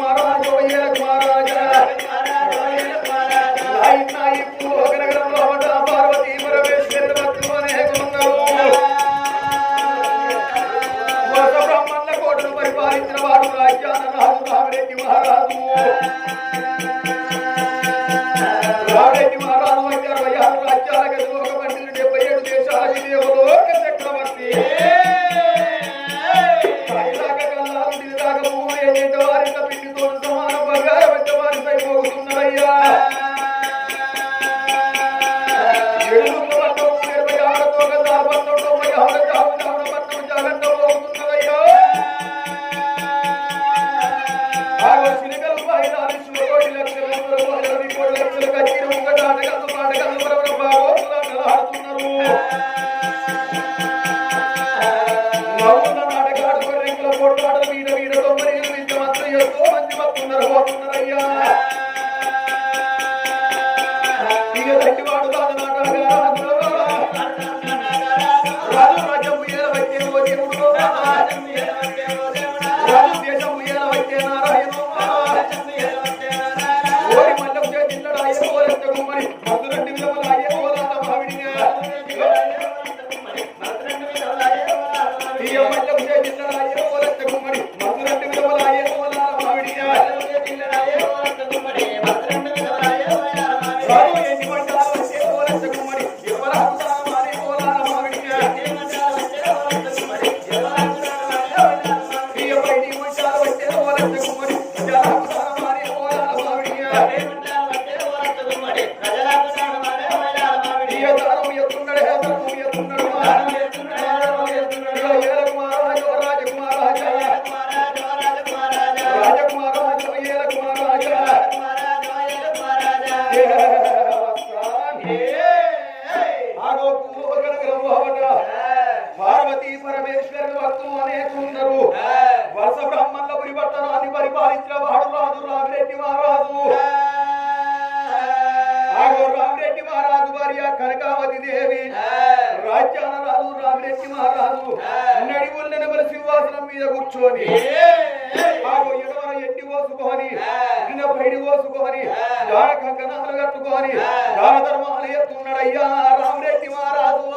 మహారాజు ధర్మాలు మహారాజు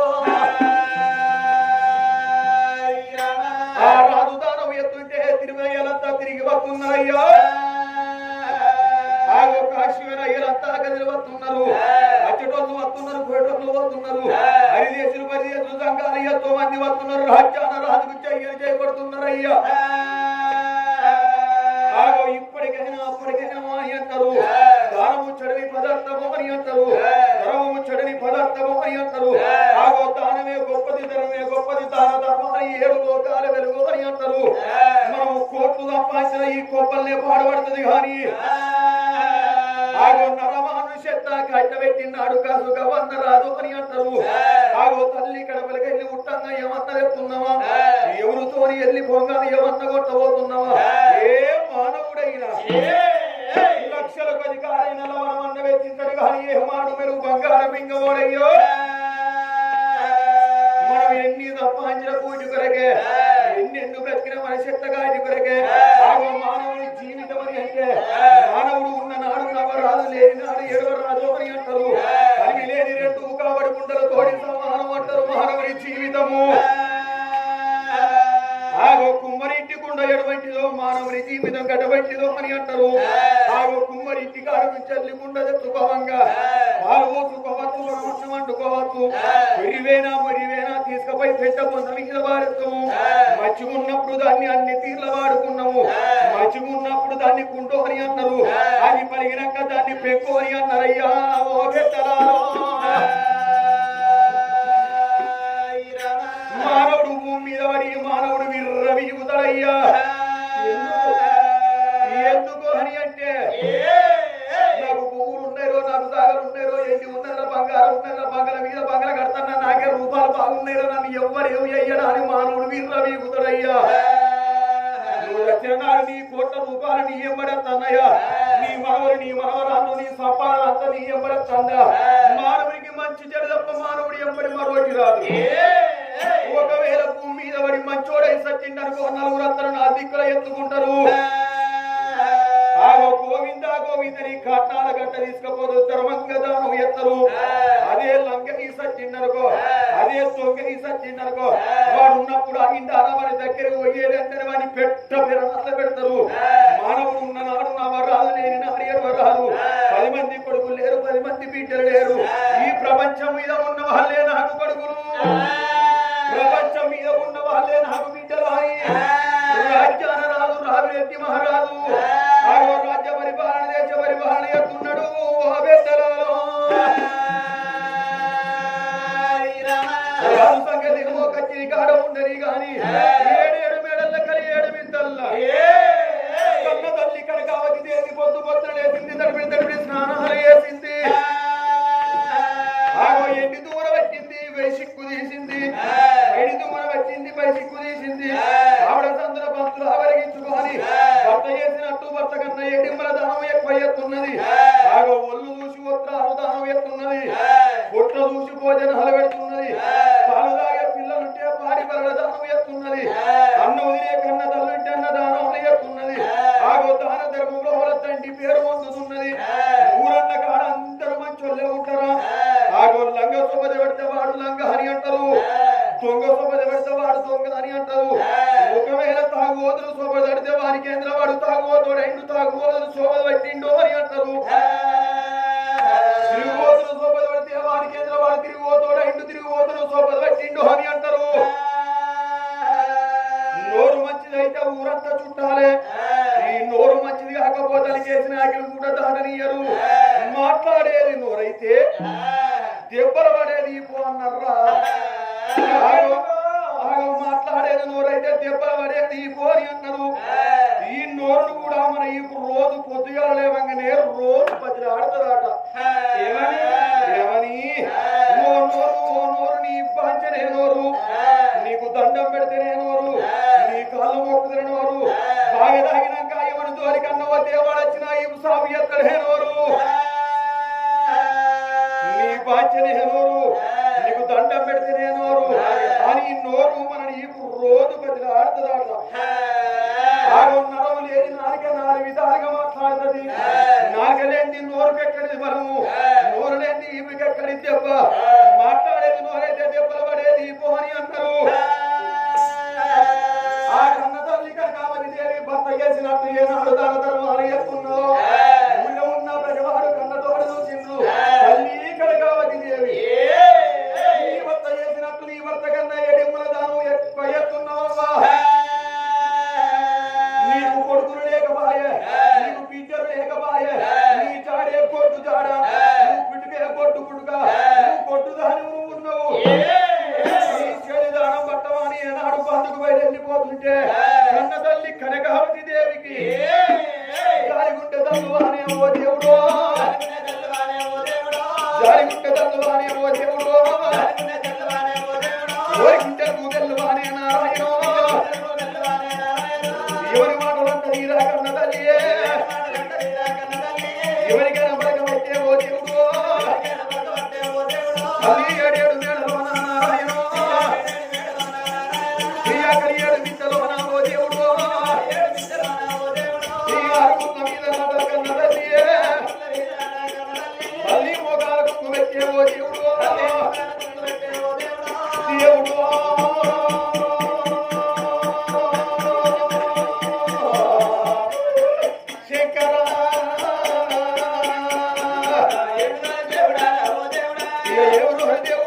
ఆ రాజు దానం ఎత్తుంటే తిరుమలంతా తిరిగి వస్తున్నారయ్యా. ఆగో కాశ్మీర వస్తున్నారు. అచ్చటోళ్ళు వస్తున్నారు కోటోళ్ళు వస్తున్నారు. హరిదేశులు పరిదేశులు సంఘాలు ఎంతో మంది వస్తున్నారు. రాజ్యాన రాజుకు చెయ్యలు చేయబడుతున్నారు చెడని పదార్థము అని అంటారు. ధర్మము చెడని పదార్థము అని అంటారు. ఆగో దానమే గొప్పది ధర్మమే గొప్పది దాన ధర్మం అని ఏడు లోకాల వెలుగు అని అంటారు. మనం కోట్లు సంపాదించిన ఈ కొప్పల్నే పాడబడుతుంది కానీ ఆగో నరమానుషత్త కట్టబెట్టినాడు కాదు గవన్న రాదు అని అంటారు. ఆగో తల్లి కడపలకి వెళ్ళి ఉట్టంగా ఏమన్న చెప్తున్నావా ఎవరితోని వెళ్ళి పొంగ ఏమన్న కొట్టబోతున్నావా ఏ. మానవుడైనా లక్షల అధికారైన కారైన లవణమన్న వెతింతడు కానీ ఏ మాట మెరుగు బంగారం ఇంగోడయ్యో మనం ఎన్ని సంపాదించిన పూజ కొరకే ఎన్నెన్ను బ్రతికిన మన చెత్తగాడి కొరకే ఆగో మానవుని జీవితం అని అంటే మానవుడు ఉన్న నాడు నవరాదు లేని నాడు ఏడవరాదు అని అంటారు. కలిగి లేని రెండు కాబట్టి కుండల తోడి సమానం అంటారు మానవుని జీవితము. మానవుని జీవితం గడవంటిదో అని అంటారు. ఆగో కుమ్మరింటి కాడు చల్లి కుండ తెచ్చుకోవంగా పాలు పోసుకోవచ్చు వరమన్నం వండుకోవచ్చు మరివేనా మరివేనా తీసుకుపోయి పెట్ట పొంద మీద వాడుతాము మచ్చిగున్నప్పుడు దాన్ని అన్ని తీర్ల వాడుకున్నాము. మచ్చిగున్నప్పుడు దాన్ని కుంటో అని అన్నారు. అది పలిగినాక దాన్ని పెక్కు అని అన్నారయ్యా. ఓ పెట్టలాలో మానవుడు భూమి మీద పడి మానవుడు విర్ర విరుగుతాడయ్యా ఎందుకు అని అంటే నాకు పువ్వులు ఉన్నాయో నాకు సాగలు ఉన్నాయో ఎన్ని ఉన్నదో బంగారం మీద కడతాను నాకే రూపాయలు బాగున్నాయో నన్ను ఎవ్వరు ఏమి అని మానవుడు విర్ర వీగుతాడయ్యా. నువ్వు వచ్చిన నాడు నీ కోట్ల రూపాయలు నీ ఎంబడత్తన్నయ్యా నీ మనవరు నీ మనవరాలు నీ సంపాదన అంతా నీ ఎంబడత్తందా మానవుడికి మంచి చెడు తప్ప మానవుడి ఎంబడి మరోటి రాదు. ఒకవేళ భూమి మీద పడి మంచోడై అనుకో నలుగురు అందరూ నా దిక్కుల ఎత్తుకుంటారు గోవింద దగ్గర పోయేది అంటే వాడిని పెడతారు. మానవుడు ఉన్న నాడు నాడు వరాలు. పది మంది కొడుకులు లేరు పది మంది బిడ్డలు లేరు. ఈ ప్రపంచం మీద ఉన్న ఎండి దూర వచ్చింది సిక్కు తీసింది. ఎండి దూర వచ్చింది పై తీసింది. ఆవిడ సందుల పంతులు ఆవరించుకోవాలి భర్త చేసినట్టు భర్త కన్నా ఎడింబల దానం ఎక్కువ ఎత్తున్నది? ఆవిడ ఒళ్ళు చూసి ఒత్ర దానం ఎత్తున్నది. బొట్ల చూసి భోజనాలు పెడుతున్నది గుర్తులకు సోమలు పెట్టిండు అని అంటారు దేవాడచ్చిన ఇవు స్వామి ఎత్తడు హేనోరు. నీ బాధ్యత హేనోరు. నీకు దండం పెడితే హేనోరు. అని నోరు మనని రోజు బదిలాడుతుంది ఆడతా ಇವರ 하세요.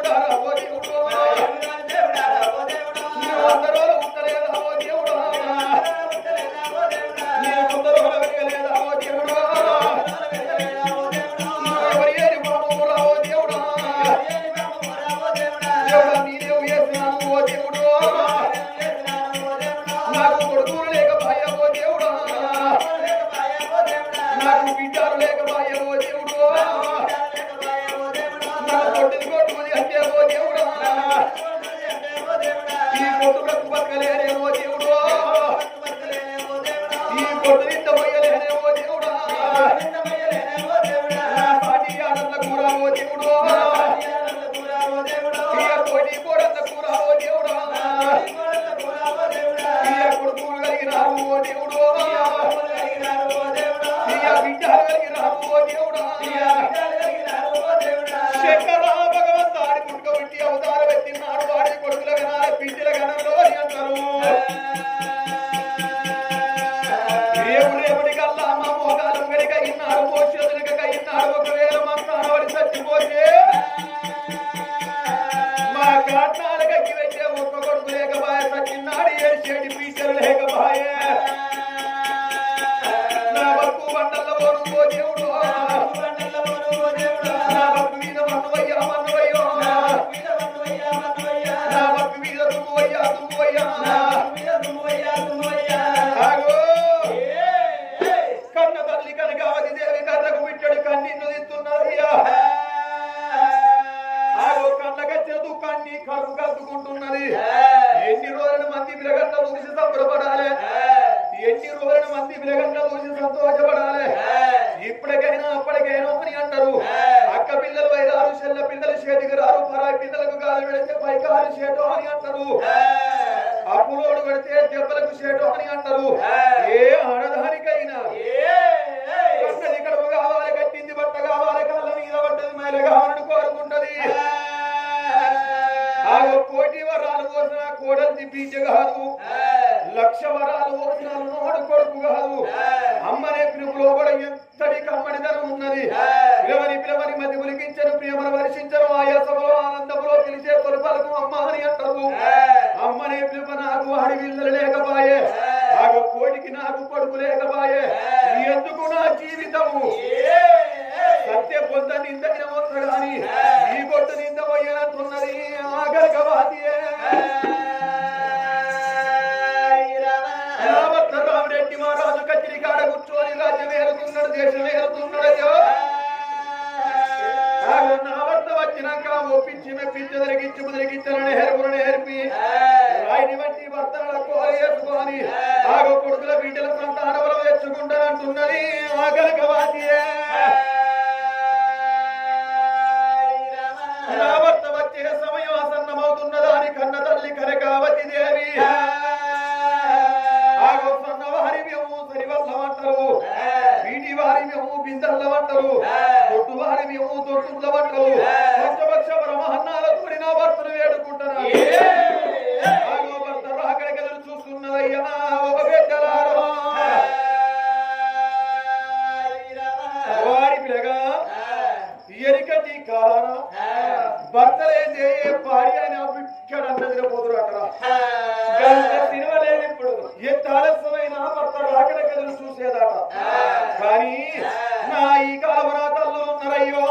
Yeah. రారు పరాయి పిల్లలకు గాలి పెడితే పైకారు చేటు అని అంటారు. అప్పులోడు పెడితే దెబ్బలకు చేటు అని అంటారు. ఏ. ఆడదానికైనా కోడికి నాకు కొడుకు లేకపాయే ఎందుకు నా జీవితము? సత్య పొంద నిందైన మొత్త గాని ఈ కొట్టు నింద పోయినట్టున్నది ఆగరగవాదియే రామత్త రామరెడ్డి మహారాజు కచ్చిరి కాడ కూర్చొని రాజ్యం ఏరుతున్నాడు దేశం ఏరుతున్నాడు నా వద్ద వచ్చినాక ఒప్పించి మెప్పించి జరిగించి ముదిరిగించాలని హెరుపులను హెరిపి. రాయిని బట్టి భర్తల కోరి వేసుకొని ఆగో కొడుకుల బిడ్డల సంతానములు తెచ్చుకుంటానంటున్నది ఆగరగవాదియే నా భర్త వచ్చే సమయం ఆసన్నమవుతున్నదాని కన్న తల్లి కనకావతి దేవి. ఆగో సన్నవారి మేము సరివల్లమంటారు వీటి వారి మేము బిందల్ల వంటలు కానీ నా ఈ కాలవరా తల్లు ఉన్నారయ్యో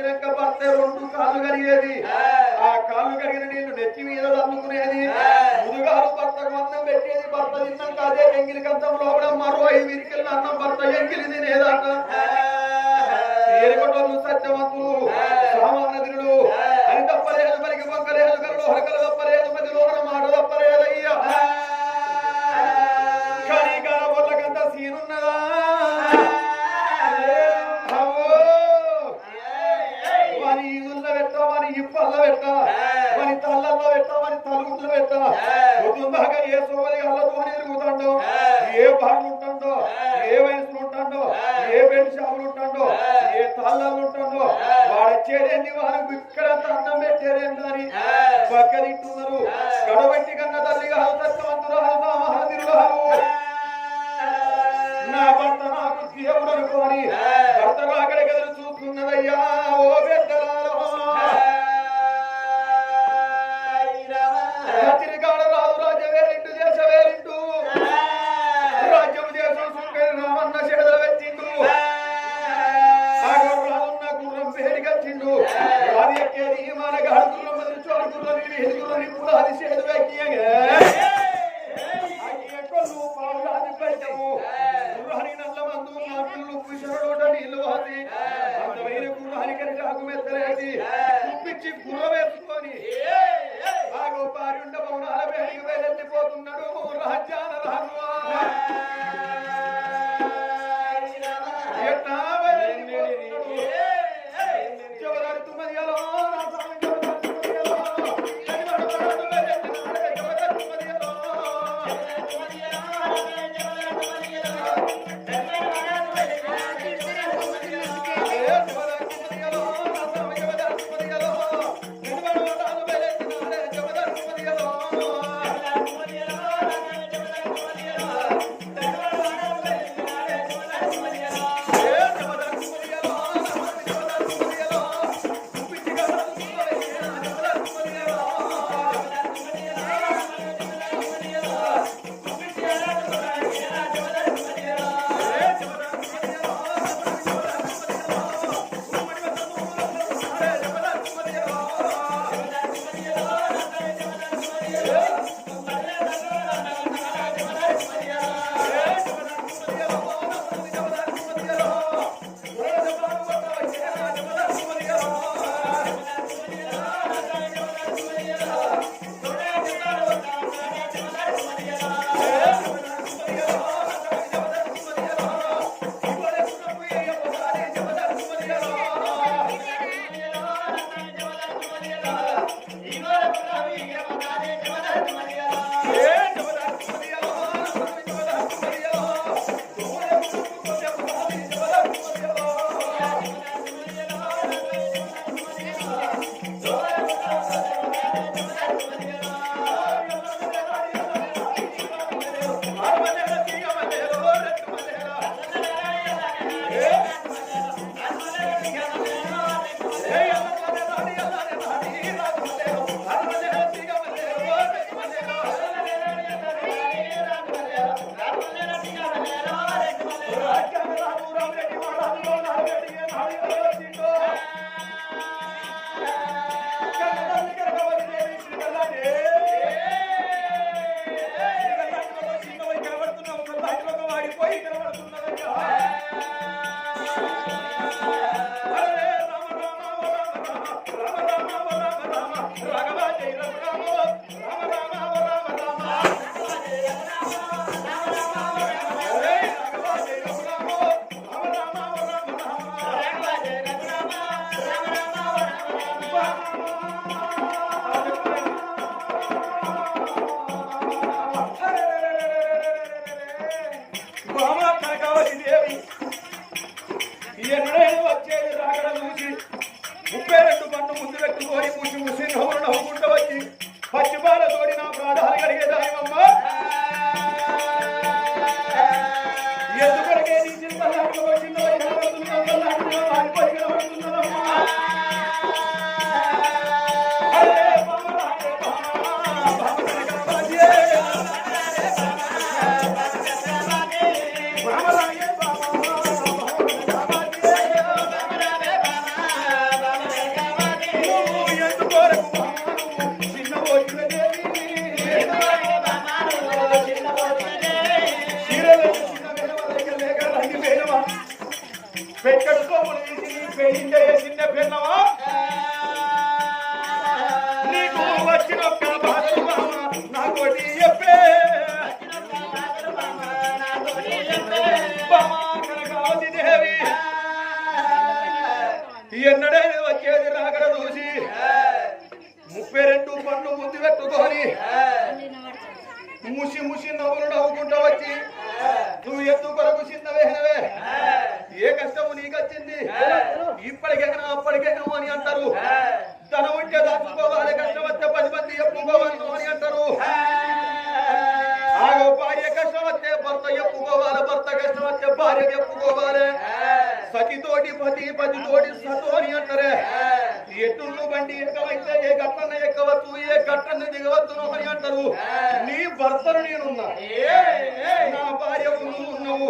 వచ్చినాక భర్త రెండు కాళ్ళు కరిగేది ఆ కాళ్ళు కరిగిన నీళ్ళు నెత్తి మీద అందుకునేది ముదుగారు భర్తకు అన్నం పెట్టేది భర్త తిన్నాక అదే ఎంగిలి కంచం లోపల మరో ఐదు విరికెళ్ళిన అన్నం భర్త ఎంగిలి తినేదాక ఏరుకొండలు సత్యవంతులు సామాన్యులు అని తప్పలేదు మనకి మొక్కలేదు కలలు హరకలు తప్పలేదు పెట్ట పొద్దుందాకా ఏ సోమరి అల్లతో ఎరుగుతాడో ఏ బాగా ఉంటాడో ఏ వయసులో ఉంటాడో ఏ బెడ్ షాపులు ఉంటాడో ఏ తాళ్ళల్లో ఉంటాడో వాడు వచ్చేదేంటి వారు ఇక్కడ అన్నం పెట్టేదేంటి అని ఇది Yeah. పెట్టుకొని ముసి ముసి నవ్వులు చిన్న పిల్లవా నీకు వచ్చిన ఒక్క బాధలు మామ చెప్పే దేవి ఎన్నడైనా వచ్చేది రాగడ చూసి ముప్పై రెండు పండ్లు పెట్టుకొని ముసి ముసి నవ్వులు నవ్వుకుంటా వచ్చి నువ్వు ఎత్తు కొరకు కష్టము నీకు వచ్చింది ఇప్పటికైనా అప్పటికైనా అని అంటారు. ధనం ఉంటే దాచుకోవాలి కష్టం వస్తే పది మంది చెప్పుకోవాలి అని అంటారు. భార్య కష్టం వస్తే భర్త చెప్పుకోవాలి భర్త కష్టం వస్తే భార్య చెప్పుకోవాలి సతితోటి పతి పతితోటి సతోని అంటారే. ఎట్టుళ్ళు బండి ఎక్కవైతే ఏ గట్టన్న ఎక్కవచ్చు ఏ గట్టన్న దిగవచ్చును అని అంటారు. నీ భర్తను నేనున్నా. నా భార్య నువ్వు ఉన్నావు.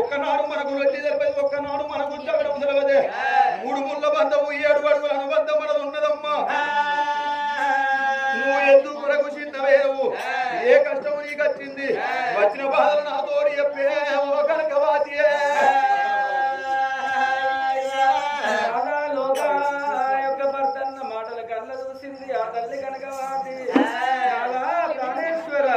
ఒక్కనాడు మనకు లొల్లి తెలిపేది ఒక్కనాడు మనకు జగడం తెలియదే మూడు ముళ్ళ బంధము ఏడు అడుగుల అనుబంధం మనది ఉన్నదమ్మా. నువ్వు ఎందుకు కొరకు చిన్నవేవు ఏ కష్టము నీకు వచ్చింది? వచ్చిన బాధలు నాతోడి చెప్పే చూసింది ఆ తల్లి కనుక వాటి రాధా ప్రాణేశ్వర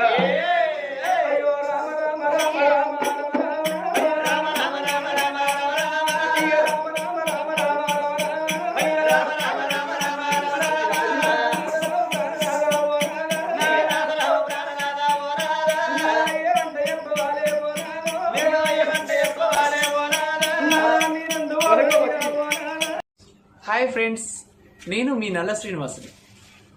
హాయ్ ఫ్రెండ్స్ నేను మీ నల్ల శ్రీనివాసుని